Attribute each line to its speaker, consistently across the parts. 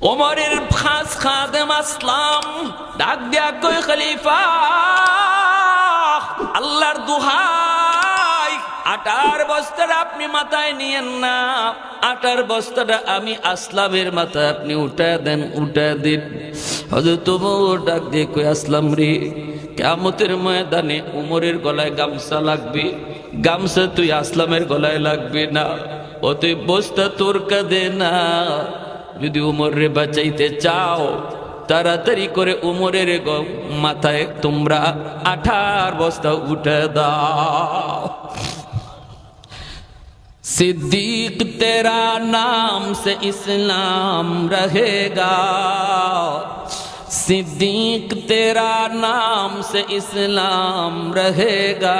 Speaker 1: ওমরের খাস খাদেম আসলাম ডাক দিয়া কই খলিফা আল্লাহর দুহাই আটার বস্তাটা আপনি মাথায় নিয়েন না আটার বস্তাটা আমি আসলামের মাথায় আপনি উঠা দেন উঠা দিন হজরত তোমার ডাক দিয়ে কই আসলাম রে কেমতের ময়দানে উমরের গলায় গামছা লাগবে গামছা তুই আসলামের গলায় লাগবে না ও তুই বস্তা তোর কাঁদে না যদি উমরে বাঁচাইতে চাও তাড়াতাড়ি করে উমরের গ- মাথায় তোমরা আঠার বস্তা উঠে দাও सिद्दीक तेरा नाम से इस्लाम रहेगा सिद्दीक तेरा नाम से इस्लाम रहेगा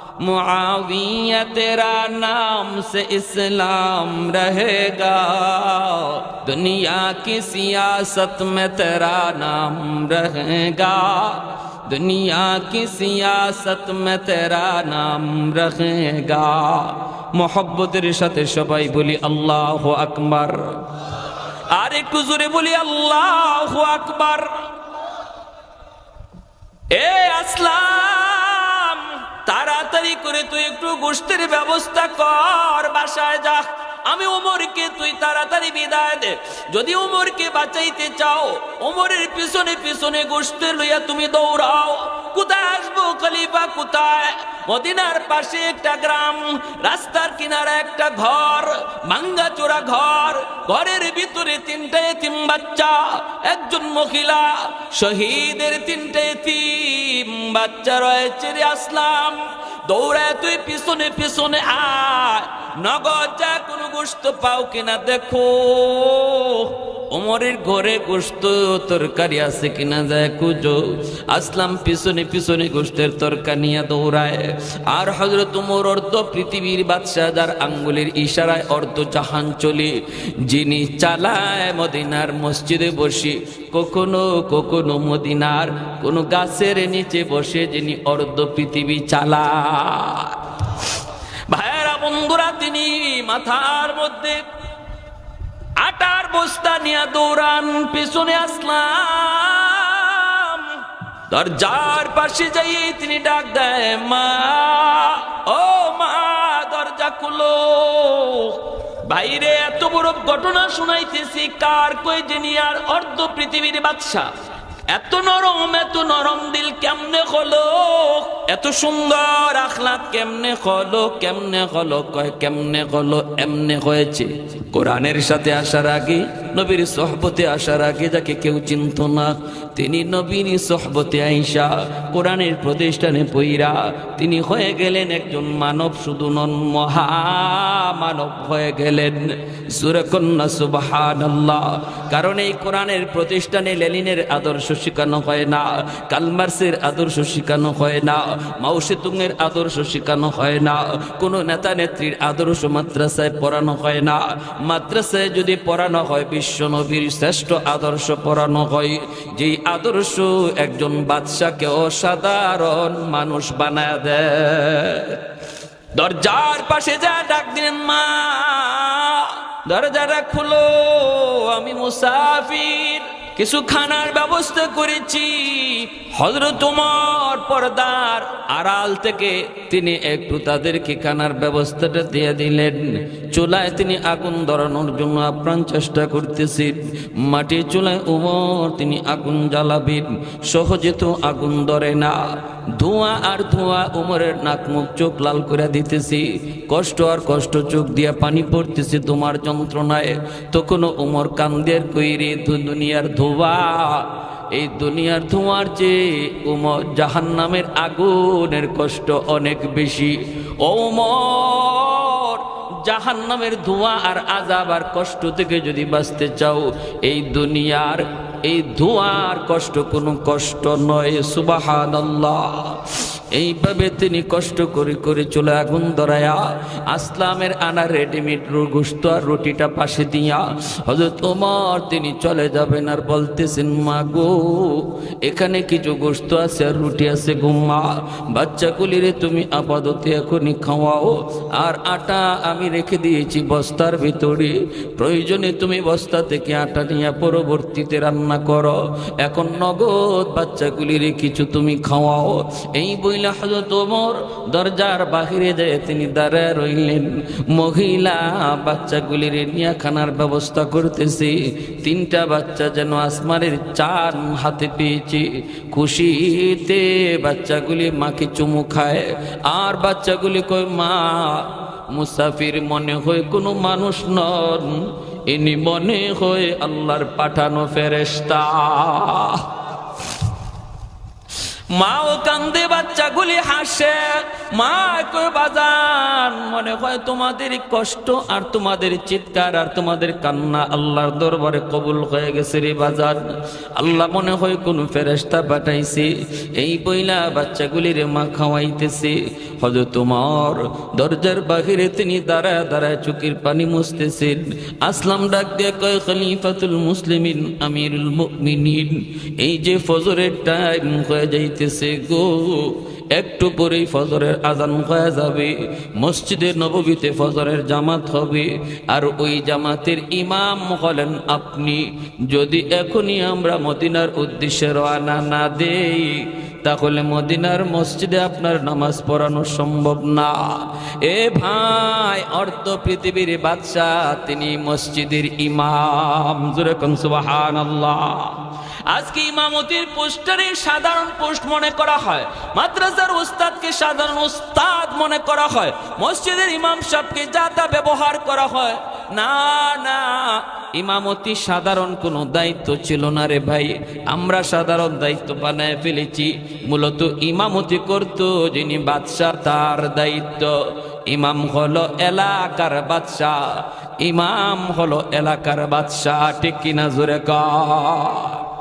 Speaker 1: معاویہ تیرا نام سے اسلام رہے گا۔ دنیا کی سیاست میں تیرا نام رہے گا۔ دنیا کی سیاست میں تیرا نام رہے گا۔ محبت رشت شبائی بولی اللہ اکبر۔ آرے کزر بولی اللہ اکبر۔ اے اسلام তাড়াতাড়ি করে তুই একটু গোষ্ঠীর ব্যবস্থা কর বাসায় যা। আমি ওমরকে তুই তাড়াতাড়ি বিদায় দে। যদি ওমরকে বাঁচাইতে চাও, ওমরের পিছনে পিছনে গোষ্ঠী লইয়া তুমি দৌড়াও। কোথায় আসব খলিফা, কোথায়? মদিনার পাশে একটা গ্রাম, রাস্তার কিনারে একটা ঘর, ভাঙ্গা চোরা ঘর। ঘরের ভিতরে তিনটে এতিম বাচ্চা, একজন মহিলা। শহীদের তিনটে এতিম বাচ্চা রয়েছে রে আসলাম। দৌড়ায় তুই পিছনে পিছনে আয়। নগদ যা কোনো গোস্ত পাও কিনা দেখো। ওমরের ঘরে গোস্ত তরকারি আছে কিনা যায় কুজো আসলাম পিছনে পিছনে গোস্তের নিয়ে দৌড়ায়। আর হজরত উমর অর্ধ পৃথিবীর বাদশাহ যার আঙ্গুলের ইশারায় অর্ধ জাহান চলে। যিনি চালায় মদিনার মসজিদে বসে, কখনো কখনো মদিনার কোন গাছের নিচে বসে যিনি অর্ধ পৃথিবী চালায়। ভাইয়েরা, বন্ধুরা, তিনি মাথার মধ্যে আটার বস্তা নিয়ে দৌড়ান, পেছনে আসলাম। দরজার পাশে যাই তিনি ডাক দেয়, মা, ও মা, দরজা খুলো। বাইরে এত বড় ঘটনা শুনাইতেছি, কার কই যিনি আর অর্ধ পৃথিবীর বাদশা এত নরম এত নরম দিল, কেমনে হলো? এত সুন্দর আখলাক কেমনে হলো কেমনে হলো, কয় কেমনে হলো, এমনে হয়েছে। কোরআনের সাথে আসার আগে, নবীর সহবতে আসার আগে যাকে কেউ চিনত না তিনি নবীর সহবতে আইসা কোরআনের প্রতিষ্ঠানে পইরা তিনি হয়ে গেলেন একজন মানব, শুধু নন মহা মানব হয়ে গেলেন। সুরকন্যা সুবাহান কারণ এই কোরআনের প্রতিষ্ঠানে লেলিনের আদর্শ শেখানো হয় না, কালমার্সের আদর্শ শেখানো হয় না, মাউসেতুংয়ের আদর্শ শেখানো হয় না, কোনো নেতা নেত্রীর আদর্শ মাদ্রাসায় পড়ানো হয় না। মাদ্রাসায় যদি পড়ানো হয়, বিশ্ব নবীর শ্রেষ্ঠ আদর্শ পড়ানো হয়। যেই আদর্শ, একজন বাদশাকে অসাধারণ মানুষ বানায় দেয়। দরজার পাশে যা ডাক দিলেন, মা, দরজাটা খুলো, আমি মুসাফির কিছু খানার ব্যবস্থা করেছি। হজরত তোমার পর্দার আড়াল থেকে তিনি একটু তাদেরকে খানার ব্যবস্থাটা দিয়ে দিলেন। চুলায় তিনি আগুন ধরানোর জন্য আপ্রাণ চেষ্টা করতেছেন। মাটির চুলায় উমর তিনি আগুন জ্বালাবেন। সহজে তো আগুন ধরে না। ধোঁয়া আর ধোঁয়া উমরের নাক মুখ চোখ লাল করে দিতেছি। কষ্ট আর কষ্ট চোখ দিয়া পানি পড়তেছে তোমার যন্ত্রণায়। তখনও উমর কান্দের কইরে দুনিয়ার ধোঁয়া। এই দুনিয়ার ধোঁয়ার চেয়ে উমর জাহান নামের আগুনের কষ্ট অনেক বেশি। ও উমর জাহান নামের ধোঁয়া আর আজাব আর কষ্ট থেকে যদি বাঁচতে চাও, এই দুনিয়ার এই ধোঁয়ার কষ্ট কোনো কষ্ট নয় সুবাহান এইভাবে তিনি কষ্ট করে করে চলে আগুন ধরায়া আসলামের আনা রেডিমেড গোস্ত আর রুটিটা পাশে দিয়া হজরত ওমর তিনি চলে যাবেন আর বলতেছেন, মা গো, এখানে কিছু গোস্ত আছে আর রুটি আছে গুম্মা বাচ্চাগুলিরে তুমি আপাতত এখনই খাওয়াও। আর আটা আমি রেখে দিয়েছি বস্তার ভিতরে। প্রয়োজনে তুমি বস্তা থেকে আটা নিয়ে পরবর্তীতে রান্না করো, এখন নগদ বাচ্চাগুলিরে কিছু তুমি খাওয়াও। এই বইলা হজরত ওমর দরজার বাহিরে যায় তিনি দাঁড়ায় রইলেন। মহিলা বাচ্চাগুলির নিয়ে খানার ব্যবস্থা করতেছে। তিনটা বাচ্চা যেন আসমানের চান হাতে পেয়েছি। খুশিতে বাচ্চাগুলি মাকে চুমু খায়। আর বাচ্চাগুলি কয়, মা, মুসাফির মনে হয় কোনো মানুষ নন। ইনি মনে হয়ে আল্লাহর পাঠানো ফেরেস্তা মাও কান্দে, বাচ্চাগুলি হাসে। মা কই বাজান, মনে হয় তোমাদের কষ্ট আর তোমাদের চিৎকার আর তোমাদের কান্না আল্লাহর দরবারে কবুল হয়ে গেছে রে বাজান। আল্লাহ মনে হয় কোন ফেরেস্তা পাঠাইছে। এই বইলা বাচ্চাগুলির মা খাওয়াইতেছে। হজ তোমার দরজার বাহিরে তিনি দাঁড়ায় দাঁড়ায় চুকির পানি মুছতেছেন। আসলাম ডাক দিয়ে কয়, খলিফাতুল মুসলিমিন, আমিরুল মুমিনিন। এই যে ফজরের টাইম হয়ে যাইতেছে গো। একটু পরেই ফজরের আজান হয়ে যাবে মসজিদের নববীতে ফজরের জামাত হবে। আর ওই জামাতের ইমাম হলেন আপনি। যদি এখনই আমরা মদিনার উদ্দেশ্যে রওনা না দেই তাহলে মদিনার মসজিদে আপনার নামাজ পড়ানো সম্ভব না। এ ভাই, অর্থ পৃথিবীর বাদশাহ, তিনি মসজিদের ইমাম। জুরে সুবাহান আল্লাহ আজকে ইমামতির পোস্টারে সাধারণ পোস্ট মনে করা হয়, মাদ্রাসার উস্তাদকে সাধারণ উস্তাদ মনে করা হয়, মসজিদের ইমাম সাহেবকে যা তা ব্যবহার করা হয়। না না ইমামতি সাধারণ কোনো দায়িত্ব ছিল না রে ভাই। আমরা সাধারণ দায়িত্ব বানায় ফেলেছি। মূলত ইমামতি করত যিনি বাদশাহ, তার দায়িত্ব। ইমাম হলো এলাকার বাদশাহ। ইমাম হলো এলাকার বাদশাহ, ঠিক কিনা জোরে কর?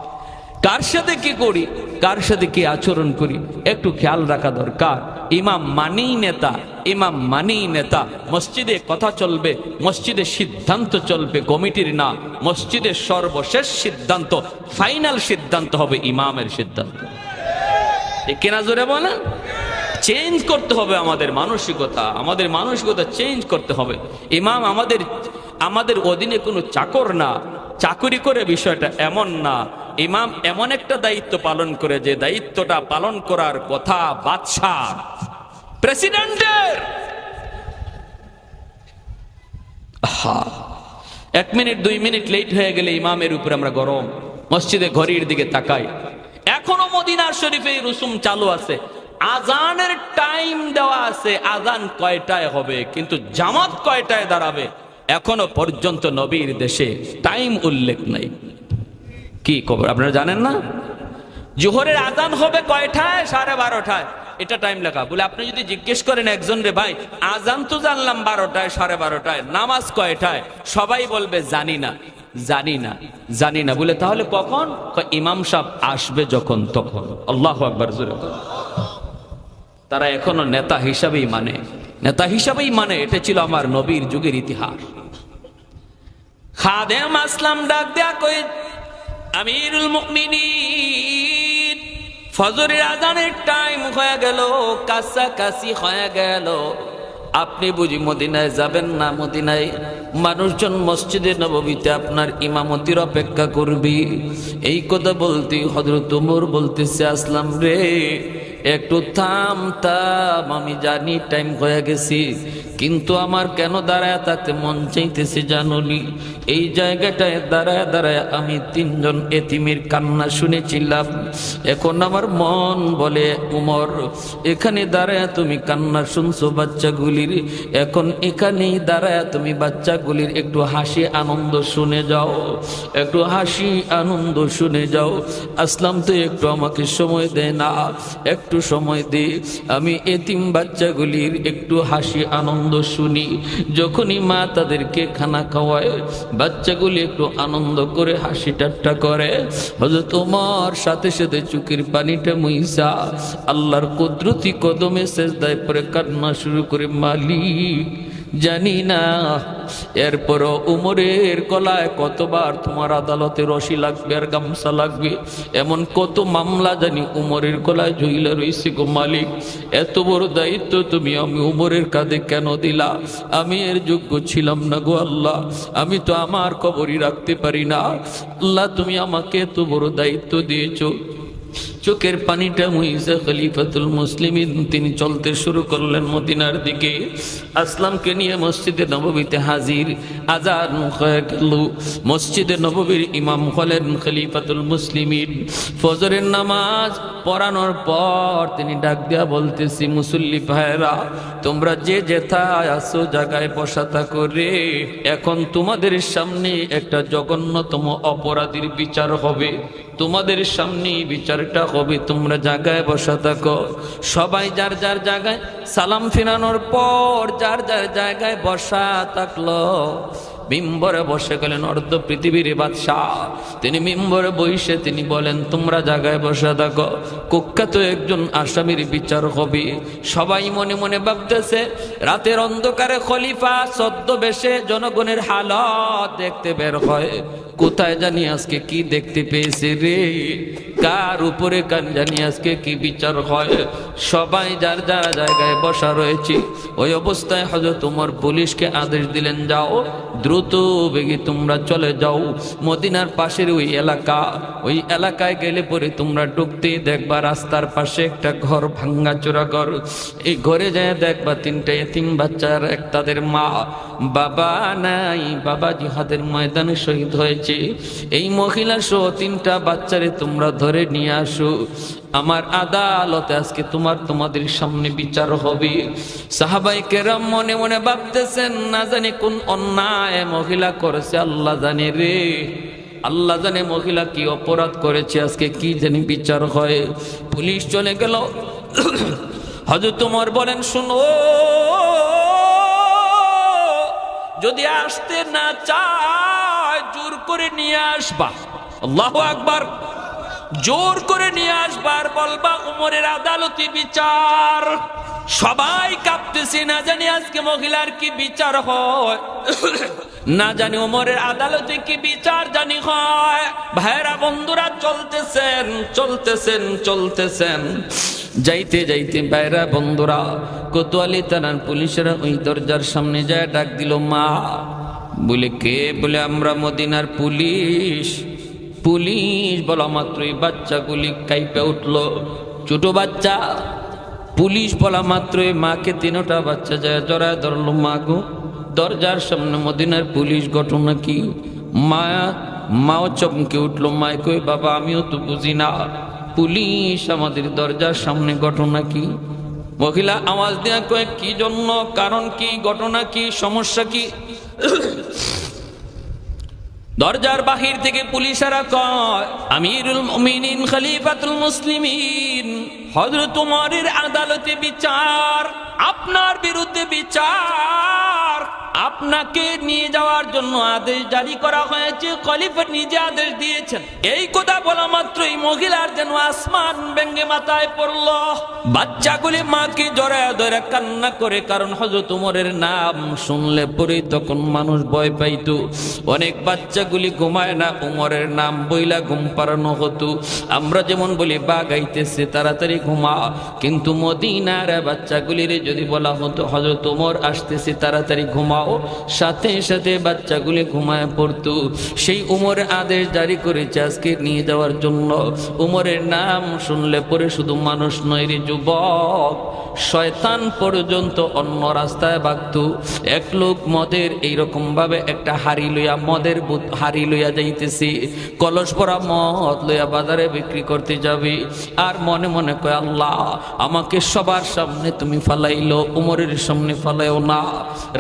Speaker 1: কার সাথে কি করি? কার সাথে কি আচরণ করি? একটু খেয়াল রাখা দরকার। ইমাম মানেই নেতা, ইমাম মানেই নেতা, মসজিদে কথা চলবে, মসজিদে সিদ্ধান্ত চলবে কমিটির না মসজিদের সর্বশেষ সিদ্ধান্ত, ফাইনাল সিদ্ধান্ত হবে ইমামের সিদ্ধান্ত। কিনা জোরে বলেন? চেঞ্জ করতে হবে আমাদের মানসিকতা আমাদের মানসিকতা চেঞ্জ করতে হবে। ইমাম আমাদের আমাদের অধীনে কোনো চাকর না, চাকরি করে বিষয়টা এমন না ইমাম এমন একটা দায়িত্ব পালন করে যে দায়িত্বটা পালন করার কথা বাদশাহ। প্রেসিডেন্টের! এক মিনিট, দুই মিনিট লেট হয়ে গেলে ইমামের উপরে আমরা গরম। মসজিদে ঘড়ির দিকে তাকাই। এখনও মদিনার শরীফে রুসুম চালু আছে। আজানের টাইম দেওয়া আছে, আজান কয়টায় হবে? কিন্তু জামাত কয়টায় দাঁড়াবে? এখনও পর্যন্ত নবীর দেশে টাইম উল্লেখ নাই। কি খবর আপনারা জানেন না? জোহরের আজান হবে কয়টায়? সাড়ে বারোটায়। এটা টাইম লেখা। বলে, আপনি যদি জিজ্ঞেস করেন একজন রে, ভাই আজান তো জানলাম বারোটায়, সাড়ে বারোটায়, নামাজ কয়টায়? সবাই বলবে, জানি না জানি না জানি না। বলে, তাহলে কখন? ইমাম সাহেব আসবে যখন তখন। আল্লাহ আকবর, জোরে তারা এখনও নেতা হিসাবেই মানে। নেতা হিসাবেই মানে এটা ছিল আমার নবীর যুগের ইতিহাস। খাদেম আসলাম, ডাক দেয়া কই আমিরুল মুমিনিন। ফজরের আজানের টাইম হয়ে গেল, কাছাকাছি হয়ে গেল। আপনি বুঝি মদিনায় যাবেন না মদিনায়? মানুষজন মসজিদে নবমীতে আপনার ইমামতির অপেক্ষা করবি। এই কথা বলতে হজরত উমর বলতেছে, আসলাম রে। একটু থাম থাম আমি জানি টাইম হয়ে গেছি, কিন্তু আমার কেন দাঁড়ায় তাতে মন চাইতেছে জানলি এই জায়গাটায় দাঁড়ায় দাঁড়ায় আমি তিনজন এতিমের কান্না শুনেছিলাম। এখন আমার মন বলে, উমর, এখানে দাঁড়ায় তুমি কান্না শুনছো বাচ্চাগুলির? এখন এখানেই দাঁড়ায় তুমি বাচ্চাগুলির একটু হাসি আনন্দ শুনে যাও, একটু হাসি আনন্দ শুনে যাও। আসলাম তো একটু আমাকে সময় দেয় না, একটু সময় দে। আমি এতিম বাচ্চাগুলির একটু হাসি আনন্দ শুনি। যখনই মা তাদেরকে খানা খাওয়ায়, বাচ্চাগুলি একটু আনন্দ করে হাসি ঠাট্টা করে। হয়তো তোমার সাথে সাথে চুকির পানিটা মুইসা, আল্লাহর কুদরতি কদমে শেষ দায় পরে কান্না শুরু করে, মালিক জানি না। এরপরও উমরের গলায় কতবার তোমার আদালতে রশি লাগবে আর গামছা লাগবে? এমন কত মামলা জানি উমরের গলায় ঝুইলা রয়েছে গো মালিক। এত বড় দায়িত্ব তুমি আমি উমরের কাঁধে কেন দিলা? আমি এর যোগ্য ছিলাম না গো আল্লাহ। আমি তো আমার কবরই রাখতে পারি না। আল্লাহ তুমি আমাকে এত বড় দায়িত্ব দিয়েছ। চোখের পানিটা মুইজা খলিফাতুল মুসলিমিন, তিনি চলতে শুরু করলেন মদিনার দিকে। আসলামকে নিয়ে মসজিদে নববীতে হাজির আজান মসজিদে নববীর ইমাম হলেন খলিফাতুল মুসলিমিন। ফজরের নামাজ পড়ানোর পর তিনি ডাক দিয়া বলতেছি, মুসল্লি ভাইরা তোমরা যে যেথায় আসো জায়গায় বসা থাকো রে। এখন তোমাদের সামনে একটা জঘন্যতম অপরাধীর বিচার হবে। তোমাদের সামনে বিচারটা হবে, তোমরা জায়গায় বসা থাকো। সবাই যার যার জায়গায় সালাম ফিরানোর পর যার যার জায়গায় বসা থাকল মিম্বরে বসে গেলেন অর্ধ পৃথিবীর বাদশাহ। তিনি মিম্বরে বইসে তিনি বলেন, তোমরা জায়গায় বসে থাকো। কুখ্যাত একজন আসামির বিচার হবে। সবাই মনে মনে ভাবতেছে, রাতের অন্ধকারে খলিফা সদ্য বেশে জনগণের হালত দেখতে বের হয়। কোথায় জানি আজকে কি দেখতে পেয়েছে রে? কার উপরে কান জানি আজকে কি বিচার হয়? সবাই যার যার জায়গায় বসা রয়েছে। ওই অবস্থায় হয়তো তোমার পুলিশকে আদেশ দিলেন, যাও, দ্রুত বেগে তোমরা চলে যাও। মদিনার পাশের ওই এলাকা। ওই এলাকায় গেলে পরে তোমরা ঢুকতেই দেখবা রাস্তার পাশে একটা ঘর ভাঙ্গা চোরা ঘর। এই ঘরে যায় দেখবা তিনটা এতিম বাচ্চার, এক তাদের মা। বাবা নাই, বাবা জিহাদের ময়দানে শহীদ হয়েছে। এই মহিলা সহ তিনটা বাচ্চারে তোমরা ধরে নিয়ে আসো। আমার আদালতে আজকে তোমার তোমাদের সামনে বিচার হবে। সাহাবাই কেরাম মনে মনে ভাবতেছেন, না জানি কোন অন্যায় মহিলা করেছে, আল্লাহ জানে রে। আল্লাহ জানে মহিলা কি অপরাধ করেছে, আজকে কি জানি বিচার হয়। পুলিশ চলে গেল। হজরত তোমার বলেন, শুনো, যদি আসতে না চায়, জোর করে নিয়ে আসবা। আল্লাহ আকবার। জোর করে নিয়ে আসবার বলবা, উমরের আদালতি বিচার। সবাই কাঁপতেছি, না জানি আজকে মহিলার কি বিচার হয়। না জানি উমরের আদালতে কি বিচার জানি হয়। ভাইরা বন্ধুরা, চলতেছেন চলতেছেন চলতেছেন। যাইতে যাইতে ভাইরা বন্ধুরা, কোতোয়ালি থানার পুলিশেরা ওই দরজার সামনে যায়, ডাক দিল, মা, বলে কে? বলে আমরা মদিনার পুলিশ। পুলিশ বলা মাত্রই বাচ্চাগুলি কাইপে উঠল। ছোট বাচ্চা, পুলিশ বলা মাত্রই মাকে তিনটা বাচ্চা যায়, জড়ায় ধরলো মা গো দরজার সামনে মদিনার পুলিশ ঘটনা কি মায়া মাও চমকে উঠল, মায় কই বাবা, আমিও তো বুঝি না। পুলিশ আমাদের দরজার সামনে ঘটনা কি মহিলা, আওয়াজ দেয়া কয়ে কি জন্য, কারণ কি, ঘটনা কি, সমস্যা কি? দরজার বাহির থেকে পুলিশেরা কয়, আমিরুল মুমিনিন, খলিফাতুল মুসলিমিন, হযরত উমরের আদালতে বিচার, আপনার বিরুদ্ধে বিচার। আপনাকে নিয়ে যাওয়ার জন্য আদেশ জারি করা হয়েছে, খলিফা নিজে আদেশ দিয়েছেন। এই কথা বলা মাত্রই মহিলার যেন আসমান ব্যঙ্গে মাথায় পড়ল। বাচ্চাগুলি মাকে জড়ায় ধরে কান্না করে, কারণ হজরত উমরের নাম শুনলে পরে তখন মানুষ ভয় পাইত। অনেক বাচ্চাগুলি ঘুমায় না, উমরের নাম বইলা ঘুম পাড়ানো হতো। আমরা যেমন বলি বা গাইতেছে তাড়াতাড়ি ঘুমা। কিন্তু মদিনার বাচ্চাগুলিরে যদি বলা হতো হজরত উমর আসতেছে, তাড়াতাড়ি ঘুমাও। সাথে সাথে বাচ্চাগুলি ঘুমায় পড়তো। সেই উমরের আদেশ জারি করেছে আজকে নিয়ে যাওয়ার জন্য। উমরের নাম শুনলে পরে শুধু মানুষ নয় রে যুবক, শয়তান পর্যন্ত অন্য রাস্তায় বাগত এক লোক মদের এইরকম ভাবে একটা হাড়ি লইয়া মদের হাড়ি লইয়া যাইতেছি। কলস পরা মদ লইয়া বাজারে বিক্রি করতে যাবি। আর মনে মনে কয়, আল্লাহ, আমাকে সবার সামনে তুমি ফালাইলো, উমরের সামনে ফালাইও না।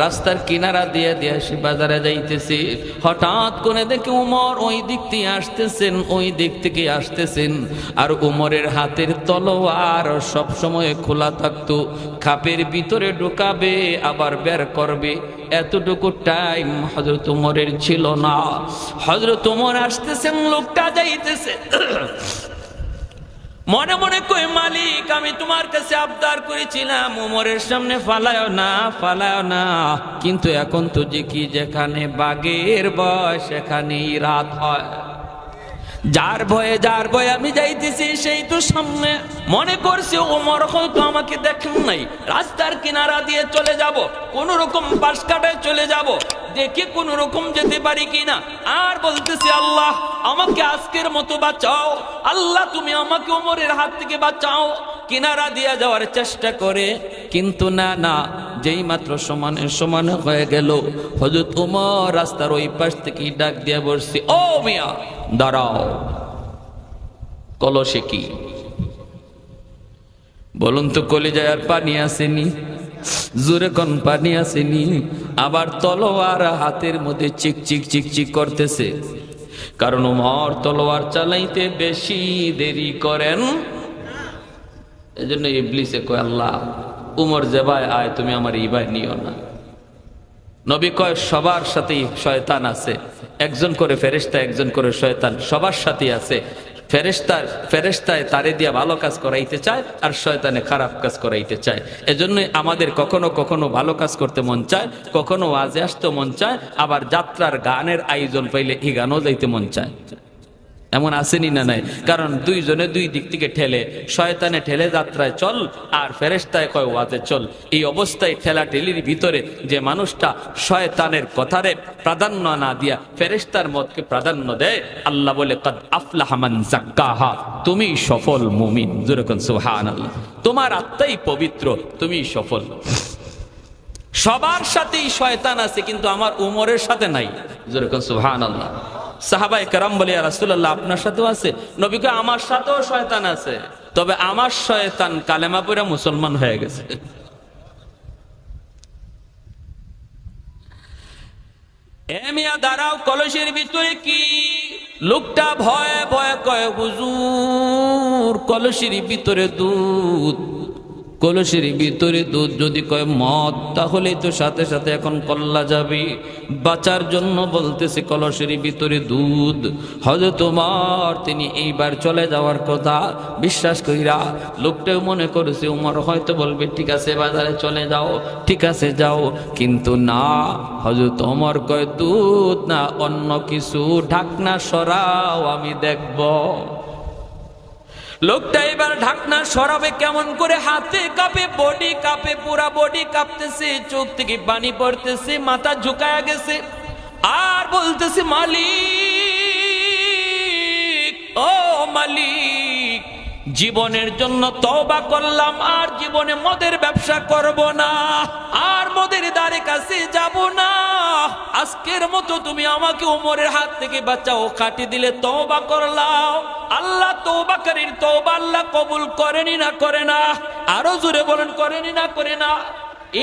Speaker 1: রাস্তার কিনারা দিয়ে দিয়ে সে বাজারে যাইতেছি। হঠাৎ করে দেখে উমর ওই দিক থেকে আসতেছেন, ওই দিক থেকে আসতেছেন। আর উমরের হাতের তলোয়ার সব সময় খোলা থাকতো। খাপের ভিতরে ঢুকাবে, আবার বের করবে। এতটুকু টাইম হজরত উমরের ছিল না। হজরত উমর আসতেছেন, লোকটা যাইতেছে। মনে মনে কই, মালিক, আমি তোমার কাছে আবদার করেছিলাম, উমরের সামনে ফালায় না ফালায় না। কিন্তু এখন তো যে কি যেখানে বাঘের বয়স সেখানেই রাত হয়। যার ভয়ে যার ভয়ে আমি যাইতেছি, সেই তো সামনে। মনে করছে ওমর হয়তো আমাকে দেখেন নাই। রাস্তার কিনারা দিয়ে চলে যাব কোন রকম পাশ কাটায় চলে যাব। দেখে কোন রকম যেতে পারি কিনা? আর বলতেছি আল্লাহ, আমাকে আজকের মতো বাঁচাও। আল্লাহ, তুমি আমাকে ওমরের হাত থেকে বাঁচাও। কিনারা দিয়ে যাওয়ার চেষ্টা করে। কিন্তু না না, যেই মাত্র সমানে, সমান হয়ে গেল। হজরত উমর রাস্তার ওই পাশ থেকে ডাক দিয়ে বসছি ও মিয়া, দাঁড়াও। কলসে কি? বলুন তো, কলিজায় আর পানি আসেনি? জোরে কোন পানি আসেনি? আবার তলোয়ার হাতের মধ্যে চিক চিক চিক চিক করতেছে। কারণ উমর তলোয়ার চালাইতে বেশি দেরি করেন। এজন্য ইবলিসে কয়, আল্লাহ, উমর জেবায় আয়, তুমি আমার ইবাই নিও না। নবী কয়, সবার সাথেই শয়তান আছে। একজন করে ফেরেস্তা একজন করে শয়তান, সবার সাথেই আছে। ফেরেশতার ফেরেস্তায় তারে দিয়া ভালো কাজ করাইতে চায় আর শয়তানে খারাপ কাজ করাইতে চায়। এজন্যই আমাদের কখনো কখনো ভালো কাজ করতে মন চায়, কখনো ওয়াজে আসতে মন চায়, আবার যাত্রার গানের আয়োজন পাইলে এই গানও যাইতে মন চায়। এমন আসেনি না নাই? কারণ দুইজনে দুই দিক থেকে ঠেলে, শয়তানে ঠেলে যাত্রায় চল, আর ফেরেস্তায় কয় ওয়াতে চল। এই অবস্থায় ঠেলা ঠেলির ভিতরে যে মানুষটা শয়তানের কথারে প্রাধান্য না দিয়া ফেরেস্তার মতকে প্রাধান্য দেয়, আল্লাহ বলে, কদ আফলাহমান জাক্কাহা তুমি সফল মুমিন। যেরকম সুহান আল্লাহ তোমার আত্মাই পবিত্র, তুমি সফল। সবার সাথেই শয়তান আছে, কিন্তু আমার উমরের সাথে নাই। সুহান আল্লাহ সাহাবাই কারাম রাসুল্লাহ আপনার সাথেও আছে? নবীকে আমার সাথেও শয়তান আছে। তবে আমার শয়তান মুসলমান হয়ে গেছে। দাঁড়াও, কলসের ভিতরে কি? লোকটা ভয়ে ভয়ে কয়, হুজুর, কলসের ভিতরে দুধ কলসের ভিতরে দুধ যদি কয়, মদ তাহলেই তো সাথে সাথে এখন কল্লা যাবে। বাঁচার জন্য বলতেছে, কলসের ভিতরে দুধ। হয়তো তোমার তিনি এইবার চলে যাওয়ার কথা বিশ্বাস কইরা লোকটাও মনে করেছে, উমর হয়তো বলবে, ঠিক আছে, বাজারে চলে যাও, ঠিক আছে, যাও। কিন্তু না হজরত অমর কয়, দুধ না, অন্য কিছু, ঢাকনা সরাও, আমি দেখব। লোকটা এবার ঢাকনা সরাবে কেমন করে? হাতে কাঁপে বডি কাঁপে, পুরা বডি কাঁপতেছে, চোখ থেকে পানি পড়তেছে, মাথা ঝুঁকায়া গেছে। আর বলতেছে, মালিক, ও মালিক জীবনের জন্য তওবা করলাম, আর জীবনে মদের ব্যবসা করব না, আর মদের দ্বারে কাছে যাব না। আজকের মতো তুমি আমাকে উমরের হাত থেকে বাঁচাও কাটি দিলে তওবা করলাম আল্লাহ তওবাকারীর তওবা আল্লাহ কবুল করেনি না করে না, আরও জোরে বলেন, করেনি না করে না।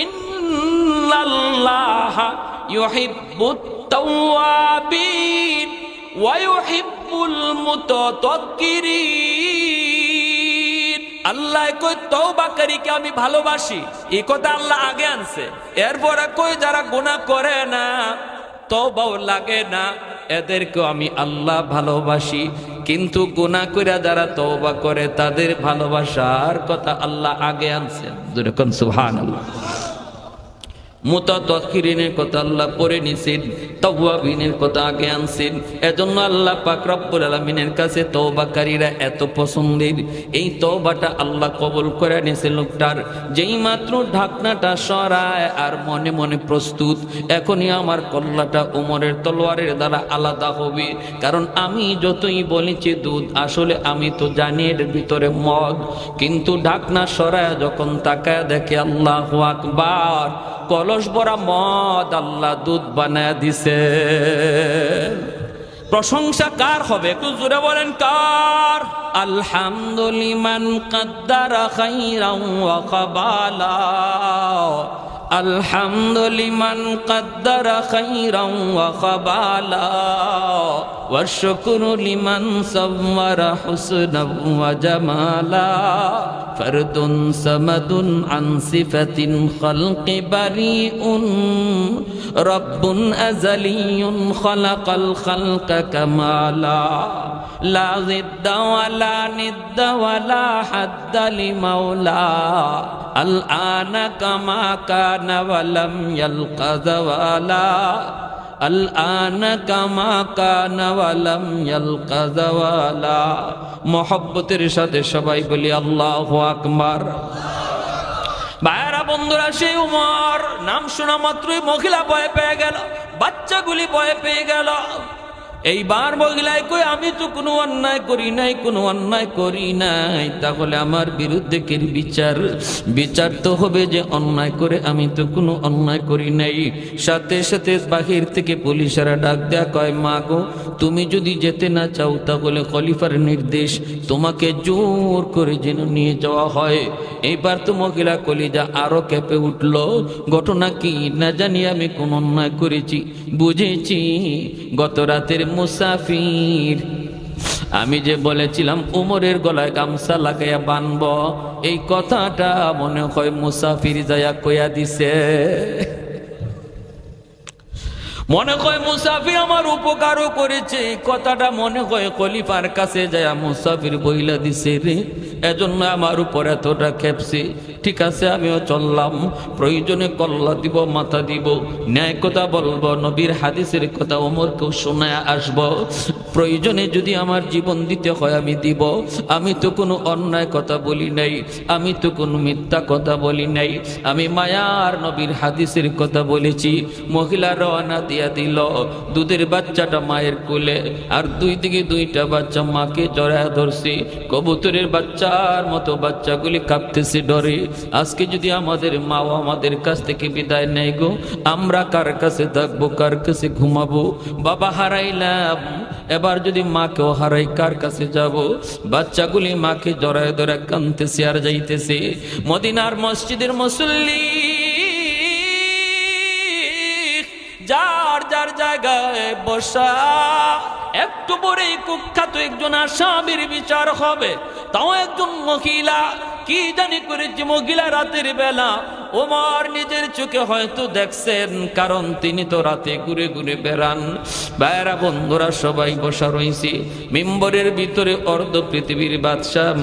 Speaker 1: ইন্নাল্লাহ ইউহিব্বুত তাওয়াবিন ওয়া আল্লাহ কই তৌবাকারীকে আমি ভালোবাসি। এই কথা আল্লাহ আগে আনছে। এরপরে কই, যারা গোনা করে না তবাও লাগে না এদেরকে আমি আল্লাহ ভালোবাসি। কিন্তু গুণা করে যারা তওবা করে, তাদের ভালোবাসার কথা আল্লাহ আগে আনছেন। যেরকম সুবহানাল্লাহ। মুতাতখিরিনের কথা আল্লাহ পরে নিছেন, তওয়াবিনের কথা আগে আনছেন। এজন্য আল্লাহ পাক রব্বুল আলামিনের কাছে তওবাকারীরা এত পছন্দের। এই তওবাটা আল্লাহ কবুল করে নিয়েছে লোকটার। যেই মাত্র ঢাকনাটা সরায় আর মনে মনে প্রস্তুত, এখনই আমার কল্লাটা উমরের তলোয়ারের দ্বারা আলাদা হবে। কারণ আমি যতই বলেছি দুধ, আসলে আমি তো জানি এর ভিতরে মদ। কিন্তু ঢাকনা সরায় যখন তাকায় দেখে আল্লাহ আকবার কলস বরা মদ আল্লাহ দুধ বানায় দিছে। প্রশংসা কার হবে? একটু জুড়ে বলেন, কার? আলহামদুলিমান কাদ্দারা খাইরাও ওয়া কাবালা الحمد لمن قدر خيرا وخبالا والشكر لمن صور حسنا وجمالا فرد سمد عن صفة خلق بريء رب أزلي خلق الخلق كمالا لا ضد ولا ند ولا حد لمولى الآن كما كان ولم يلق زوالا الآن كما كان ولم يلق زوالا মহব্বতের সাথে সবাই বলি আল্লাহ আকবার ভাইরা বন্ধুরা সেই উমর নাম শোনা মাত্রই মহিলা ভয় পেয়ে গেল বাচ্চাগুলি ভয় পেয়ে গেল। এইবার মহিলায় কই, আমি তো কোনো অন্যায় করি নাই, কোনো অন্যায় করি নাই। তাহলে আমার বিরুদ্ধে কে বিচার? বিচার তো হবে যে অন্যায় করে আমি তো কোনো অন্যায় করি নাই। সাথে সাথে বাহির থেকে পুলিশেরা ডাক দেয়া কয়, মা গো, তুমি যদি যেতে না চাও তাহলে খলিফার নির্দেশ তোমাকে জোর করে যেন নিয়ে যাওয়া হয়। এইবার তো মহিলা কলিজা আরও কেঁপে উঠল, ঘটনা কি? না জানি আমি কোন অন্যায় করেছি, বুঝেছি। গত রাতের মুসাফির। আমি যে বলেছিলাম, উমরের গলায় গামছা লাগাইয়া বানব, এই কথাটা মনে হয় মুসাফির যায়া কইয়া দিছে। মনে হয় মুসাফির আমার উপকারও করেছে। কথাটা মনে হয় খলিফার কাছে যায় মুসাফির বইলা দিছে রে। এজন্য আমার উপর এতটা খেপছে ঠিক আছে, আমিও চললাম। প্রয়োজনে কল্লা দিব, মাথা দিব। ন্যায় কথা বলব, নবীর হাদিসের কথা ওমরকেও শোনায় আসব। প্রয়োজনে যদি আমার জীবন দিতে হয়, আমি দিব। আমি তো কোনো অন্যায় কথা বলি নাই। আমি তো কোনো মিথ্যা কথা বলি নাই। আমি মায়ার নবীর হাদিসের কথা বলেছি। মহিলা রওনা দিয়া দিল। দুধের বাচ্চাটা মায়ের কোলে। আর দুই দিকে দুইটা বাচ্চা মাকে জড়ায় ধরছে। কবুতরের বাচ্চার মতো বাচ্চাগুলি কাঁপতেছে ডরে। আজকে যদি আমাদের মাও আমাদের কাছ থেকে বিদায় নেয় গো, আমরা কার কাছে থাকব, কার কাছে ঘুমাবো? বাবা হারাইলাম। এবার যদি মাকেও হারাই, কার কাছে যাব? বাচ্চাগুলি মাকে জড়ায় ধরে কানতেছে আর যাইতেছে। মদিনার মসজিদের মুসল্লি যার যার জায়গায় বসা। একটু পরেই কুখ্যাত একজন আসামির বিচার হবে। তাও একজন মহিলা। কি জানি করেছে মহিলা রাতের বেলা। ওমর নিজের চোখে হয়তো দেখছেন, কারণ তিনি তো রাতে ঘুরে ঘুরে বেড়ান। বাইরা বন্ধুরা, সবাই বসা রয়েছে। মেম্বরের ভিতরে অর্ধ পৃথিবীর বাদশাহ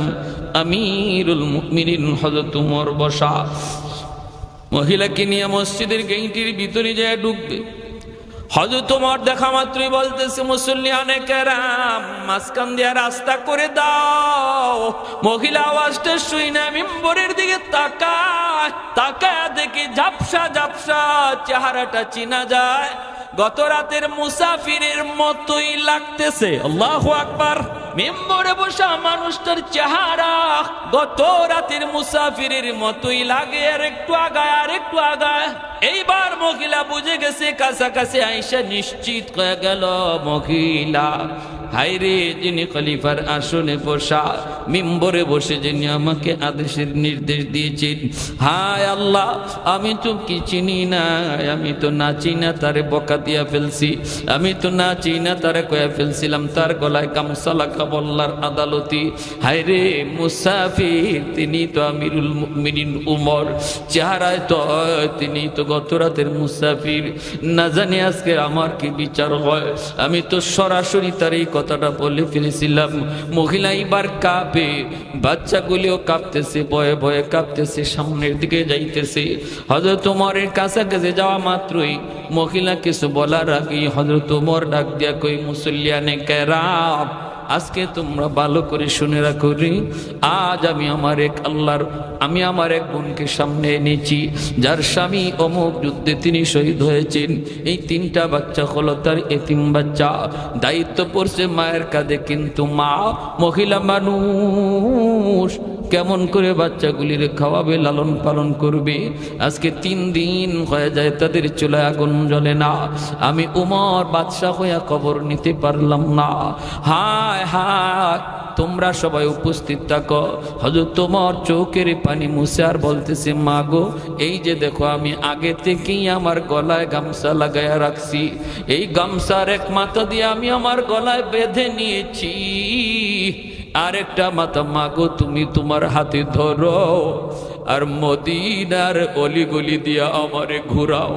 Speaker 1: আমিরুল মুমিনিন হযরত উমর বসা। মহিলাকে নিয়ে মসজিদের গেইটির ভিতরে যায় ঢুকবে। হজরত তোমার দেখা মাত্রই বলতেছে, মুসল্লিয়ানে কেরাম, মাঝখান দিয়া রাস্তা করে দাও। মহিলা আওয়াজটা শুই না মিম্বরের দিকে তাকায় তাকায় দেখি ঝাপসা ঝাপসা চেহারাটা চিনা যায়। গত রাতের মুসাফিরের মতোই লাগতেছে। আল্লাহ আকবার। মেম্বরে বসা মানুষটার চেহারা গত রাতের মুসাফিরের মতোই লাগে, আর একটু আগায়, আর একটু আগায়। এইবার মহিলা বুঝে গেছে, কাছাকাছি আইসা নিশ্চিত হয়ে গেল মহিলা। হাইরে যিনি খলিফার আসনে বসা মিম্বরে বসে যিনি আমাকে আদেশের নির্দেশ দিয়েছেন। হায় আল্লাহ, আমি তো কি চিনি না, আমি তো না চিনা তারে বকা দিয়া ফেলছি, আমি তো না চিনা তারে কয়া ফেলছিলাম, তার গলায় গামছা লাগা বল্লার আদালতি। হায়রে মুসাফির, তিনি তো আমিরুল মুমিনিন উমর, চেহারায় তো, তিনি তো গত রাতের মুসাফির। না জানি আজকে আমার কি বিচার হয়, আমি তো সরাসরি তার এই কথা কথাটা বলে ফেলেছিলাম। মহিলা এবার কাঁপে, বাচ্চাগুলিও কাঁপতেছে, ভয়ে ভয়ে কাঁপতেছে, সামনের দিকে যাইতেছে। হজরত তোমারের কাছাকাছি যাওয়া মাত্রই মহিলা কিছু বলার আগে হজরত তোমার ডাক দিয়া কই মুসল্লিয়ানে কেরাম আজকে তোমরা ভালো করে শুনে রাখো আজ আমি আমার এক আল্লাহর, আমি আমার এক বোনকে সামনে এনেছি, যার স্বামী অমুক যুদ্ধে তিনি শহীদ হয়েছেন। এই তিনটা বাচ্চা হলো তার এতিম বাচ্চা। দায়িত্ব পড়ছে মায়ের কাঁধে, কিন্তু মা মহিলা মানুষ। কেমন করে বাচ্চাগুলির খাওয়াবে, লালন পালন করবে, আজকে তিন দিন হয়ে যায়, তাদের চুলায় আগুন জ্বলে না। আমি উমর বাদশাহ হইয়া খবর নিতে পারলাম না। হায় হায়, তোমরা সবাই উপস্থিত থাকো। হজরত তোমার চোখের পানি মুছে আর বলতেছে, মা গো, এই যে দেখো, আমি আগে থেকেই আমার গলায় গামছা লাগাইয়া রাখছি। এই গামছার এক মাথা দিয়ে আমি আমার গলায় বেঁধে নিয়েছি। আরেকটা মাথা, মাগো, তুমি তোমার হাতে ধরো আর মদিনার অলিগলি দিয়া আমারে ঘুরাও।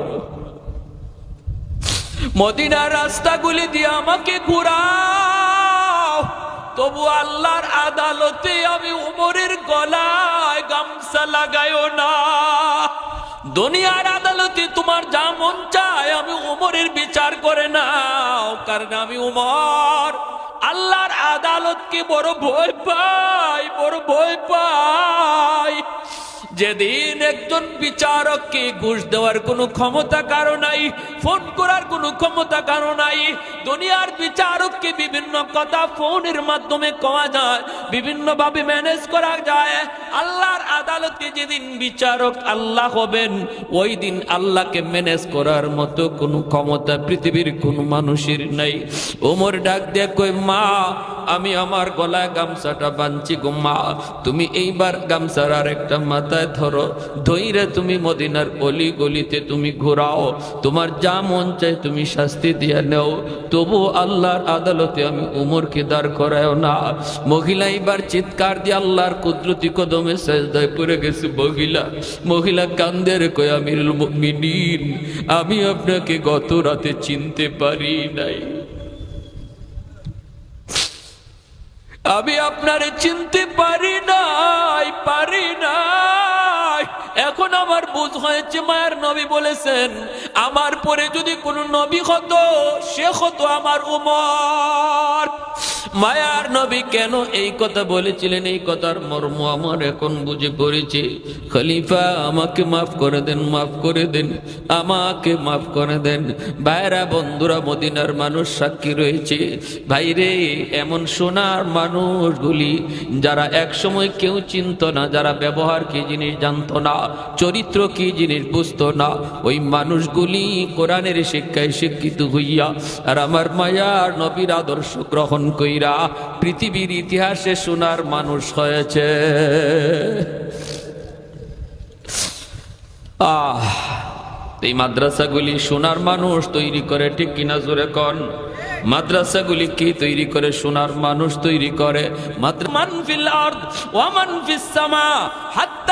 Speaker 1: মদিনার রাস্তাগুলি দিয়ে আমাকে ঘুরাও। তবু আল্লাহর আদালতে আমি উমরের গলায় গামছা লাগাইও না। দুনিয়ার আদালতে তোমার যা মন চায়, আমি উমরের বিচার করে নাও, কারণ আমি উমর। আল্লাহর আদালতকে বড় ভয় পাই, বড় ভয় পাই। যেদিন একজন বিচারককে ঘুষ দেওয়ার কোনো ক্ষমতা কারও নাই, ফোন করার কোনো ক্ষমতা কারও নাই, দুনিয়ার বিচারককে বিভিন্ন কথা ফোনের মাধ্যমে কওয়া যায় বিভিন্ন ভাবে ম্যানেজ করা যায়। আল্লাহর আদালতে যেদিন বিচারক আল্লাহ হবেন, ওই দিন আল্লাহকে ম্যানেজ করার মতো কোনো ক্ষমতা পৃথিবীর কোনো মানুষের নাই। ওমর ডাক দিয়ে কই মা আমি আমার গলায় গামছাটা বাঁধছি গো মা। তুমি এইবার গামছার আর একটা মাথায় ধরো। ধৈরে তুমি মদিনার অলি গলিতে তুমি ঘোরাও। তোমার যা মন চাই তুমি শাস্তি দিয়ে নেও। তবু আল্লাহর আদালতে আমি উমরকে দাঁড় করায়ও না। মহিলা এইবার চিৎকার দিয়ে আল্লাহর কুদরতি কদমে সেজদায় পড়ে গেছে মহিলা। মহিলা কান্দের আমিরুল মুমিনিন। আমি আপনাকে গত রাতে চিনতে পারি নাই। আমি আপনারে চিনতে পারি নাই পারি নাই। এখন আমার বুঝ হয়েছে, মায়ের নবী বলেছেন, আমার পরে যদি কোনো নবী হতো, সে হতো আমার উমর। মায়ার নবী কেন এই কথা বলেছিলেন? এই কথার মর্ম আমার এখন বুঝে পড়েছে। খলিফা, আমাকে মাফ করে দেন, মাফ করে দেন, আমাকে মাফ করে দেন। ভাইরা, বন্ধুরা, মদিনার মানুষ সাক্ষী রয়েছে। ভাইরে, এমন সোনার মানুষগুলি যারা এক সময় কেউ চিনত না, যারা ব্যবহার কি জিনিস জানত না, চরিত্র কি জিনিস বুঝত না, ওই মানুষগুলি কোরআনের শিক্ষায় শিক্ষিত হইয়া আর আমার মায়ার নবীর আদর্শ গ্রহণ কইরা পৃথিবীর ইতিহাসে সোনার মানুষ হয়েছে। আহ, এই মাদ্রাসাগুলি সোনার মানুষ তৈরি করে, ঠিক কিনা জোরে কন? মাদ্রাসাগুলি কি তৈরি করে, সোনার মানুষ তৈরি করে? মাদ্রা- মান ফিল আরদ, ওয়া মান সামা হাত্তাল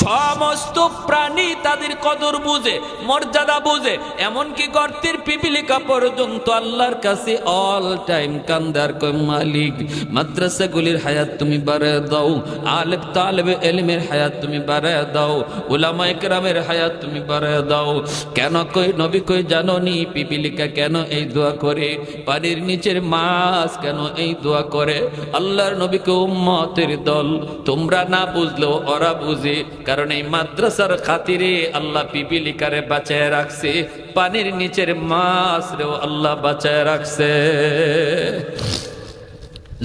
Speaker 1: সমস্ত প্রাণী তাদের কদর বুঝে, মর্যাদা বুঝে, এমনকি গর্তের পিপিলিকা পর্যন্ত আল্লাহর কাছে অল টাইম কান্দার মালিক, মাদ্রাসাগুলির হায়াত তুমি বাড়ায় দাও আলেব তালেবে এলিমের হায়াত তুমি বাড়ায় দাও উলামা একরামের হায়াত তুমি বাড়ায় দাও। কেন কই, নবী কই জানো নি পিপিলিকা কেন এই দোয়া করে? পানির নিচের মাছ কেন এই দোয়া করে? আল্লাহর নবীকে উম্মতের দল, তোমরা না বুঝলেও ওরা বুঝে। কারণ এই মাদ্রাসার খাতিরে আল্লাহ পিপিলিকারে বাঁচায় রাখছে। পানির নিচের মাছ রেও আল্লাহ বাঁচায় রাখছে।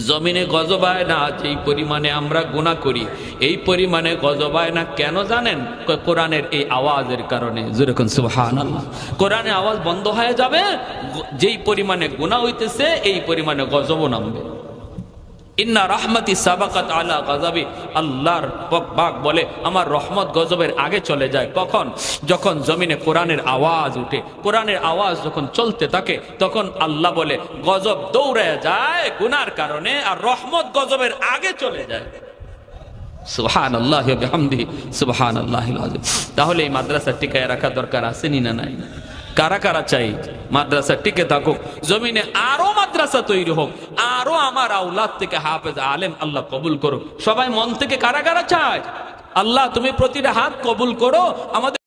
Speaker 1: জমিনে গজবায় না, যেই পরিমাণে আমরা গুণা করি, এই পরিমাণে গজবায় না কেন জানেন? কোরআনের এই আওয়াজের কারণে। যেরকম সুহান আল্লাহ কোরআনের আওয়াজ বন্ধ হয়ে যাবে যেই পরিমাণে গুণা হইতেছে, এই পরিমাণে গজবও নামবে। ইন্না রহমতি সাবাকাত আলা গজাবি আল্লাহর বাক বলে, আমার রহমত গজবের আগে চলে যায়। কখন? যখন জমিনে কোরআনের আওয়াজ উঠে। কোরআনের আওয়াজ যখন চলতে থাকে, তখন আল্লাহ বলে, গজব দৌড়ে যায় গুনার কারণে আর রহমত গজবের আগে চলে যায়। সুবহান আল্লাহ সুবহান আল্লাহ তাহলে এই মাদ্রাসা টিকায় রাখা দরকার আসেনি না নাই? কারা কারা চাই? মাদ্রাসা টিকে থাকুক, জমিনে আরও মাদ্রাসা তৈরি হোক, আরও আমার আউলাদ থেকে হাফেজ আলেম আল্লাহ কবুল করুক। সবাই মন থেকে কারা কারা চায়? আল্লাহ, তুমি প্রতিটা হাত কবুল করো, আমাদের